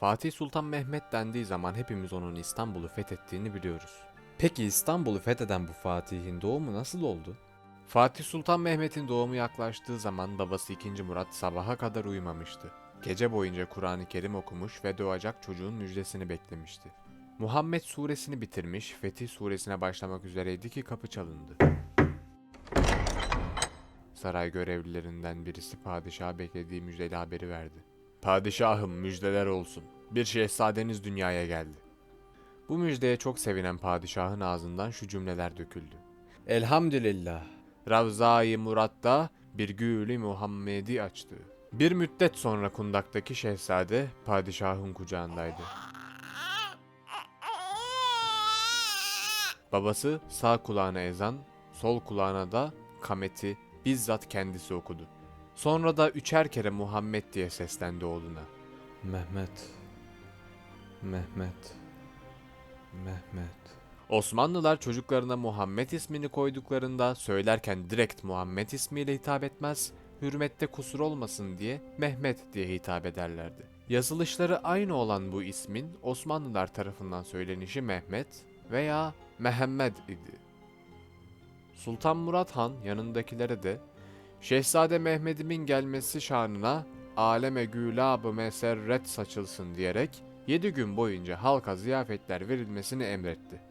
Fatih Sultan Mehmet dendiği zaman hepimiz onun İstanbul'u fethettiğini biliyoruz. Peki İstanbul'u fetheden bu Fatih'in doğumu nasıl oldu? Fatih Sultan Mehmet'in doğumu yaklaştığı zaman babası 2. Murat sabaha kadar uyumamıştı. Gece boyunca Kur'an-ı Kerim okumuş ve doğacak çocuğun müjdesini beklemişti. Muhammed suresini bitirmiş, Fetih suresine başlamak üzereydi ki kapı çalındı. Saray görevlilerinden birisi padişaha beklediği müjdeli haberi verdi. Padişahım müjdeler olsun. Bir şehzadeniz dünyaya geldi. Bu müjdeye çok sevinen padişahın ağzından şu cümleler döküldü. Elhamdülillah. Ravza-i Murat'ta bir gülü Muhammed'i açtı. Bir müddet sonra kundaktaki şehzade padişahın kucağındaydı. Babası sağ kulağına ezan, sol kulağına da kameti bizzat kendisi okudu. Sonra da üçer kere Muhammed diye seslendi oğluna. Mehmet, Mehmet, Mehmet. Osmanlılar çocuklarına Muhammed ismini koyduklarında söylerken direkt Muhammed ismiyle hitap etmez, hürmette kusur olmasın diye Mehmet diye hitap ederlerdi. Yazılışları aynı olan bu ismin Osmanlılar tarafından söylenişi Mehmet veya Mehemmed idi. Sultan Murat Han yanındakilere de Şehzade Mehmet'imin gelmesi şanına aleme gülab-ı meserret saçılsın diyerek 7 gün boyunca halka ziyafetler verilmesini emretti.